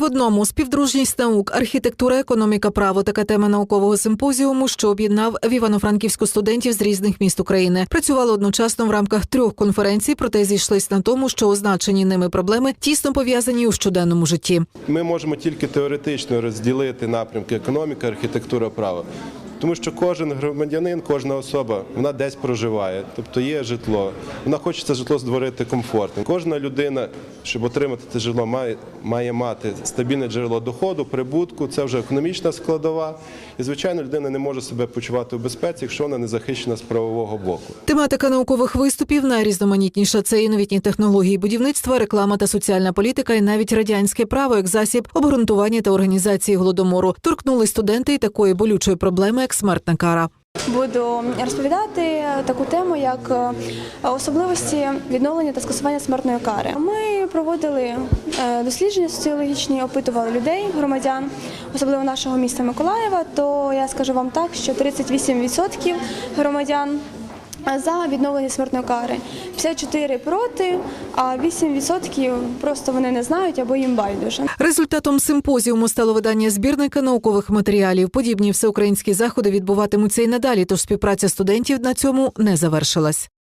в одному співдружність наук, архітектура, економіка, право така тема наукового симпозіуму, що об'єднав в Івано-Франківську студентів з різних міст України. Працювали одночасно в рамках трьох конференцій, проте зійшлись на тому, що означені ними проблеми тісно пов'язані у щоденному житті. Ми можемо тільки теоретично розділити напрямки економіка, архітектура, право. Тому що кожен громадянин, кожна особа, вона десь проживає, тобто є житло. Вона хоче це житло створити комфортним. Кожна людина, щоб отримати це житло, має, має мати стабільне джерело доходу, прибутку. Це вже економічна складова. І звичайно, людина не може себе почувати у безпеці, якщо вона не захищена з правового боку. Тематика наукових виступів найрізноманітніша. Це і новітні технології будівництва, реклама та соціальна політика, і навіть радянське право як засіб обґрунтування та організації голодомору. Торкнули студенти і такої болючої проблеми, як смертна кара. Буду розповідати таку тему, як е, особливості відновлення та скасування смертної кари. Ми проводили е, дослідження соціологічні, опитували людей, громадян, особливо нашого міста Миколаєва. То я скажу вам так, що 38% громадян. За відновлення смертної кари 54 проти, а 8% просто вони не знають або їм байдуже. Результатом симпозіуму стало видання збірника наукових матеріалів. Подібні всеукраїнські заходи відбуватимуться і надалі, тож співпраця студентів на цьому не завершилась.